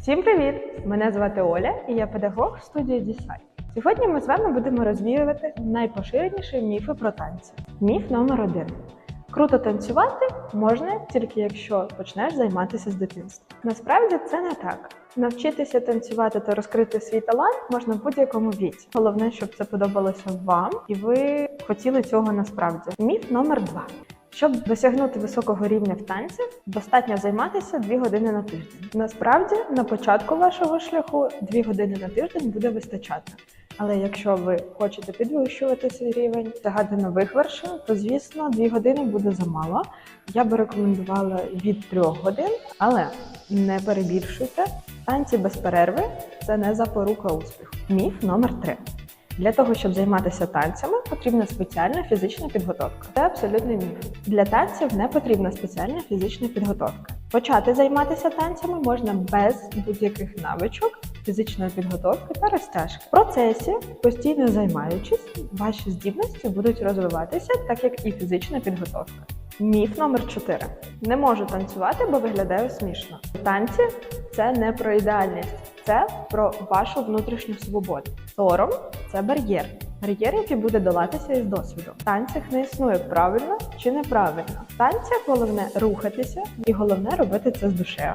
Всім привіт! Мене звати Оля і я педагог студії Дісай. Сьогодні ми з вами будемо розвіювати найпоширеніші міфи про танці. Міф номер один: круто танцювати можна тільки якщо почнеш займатися з дитинства. Насправді це не так. Навчитися танцювати та розкрити свій талант можна в будь-якому віці. Головне, щоб це подобалося вам і ви хотіли цього насправді. Міф номер два. Щоб досягнути високого рівня в танці, достатньо займатися 2 години на тиждень. Насправді, на початку вашого шляху 2 години на тиждень буде вистачати. Але якщо ви хочете підвищувати свій рівень, сягати нових вершин, то звісно 2 години буде замало. Я би рекомендувала від 3 годин, але не перебільшуйте. Танці без перерви це не запорука успіху. Міф номер 3. Для того, щоб займатися танцями, потрібна спеціальна фізична підготовка. Це абсолютний міф. Для танців не потрібна спеціальна фізична підготовка. Почати займатися танцями можна без будь-яких навичок, фізичної підготовки та розтяжки. В процесі, постійно займаючись, ваші здібності будуть розвиватися, так як і фізична підготовка. Міф номер 4. Не можу танцювати, бо виглядаю смішно. Танці це не про ідеальність, це про вашу внутрішню свободу. Сором це бар'єр. Бар'єр, який буде долатися із досвіду. В танцях не існує правильно чи неправильно. В танцях головне рухатися, і головне робити це з душею.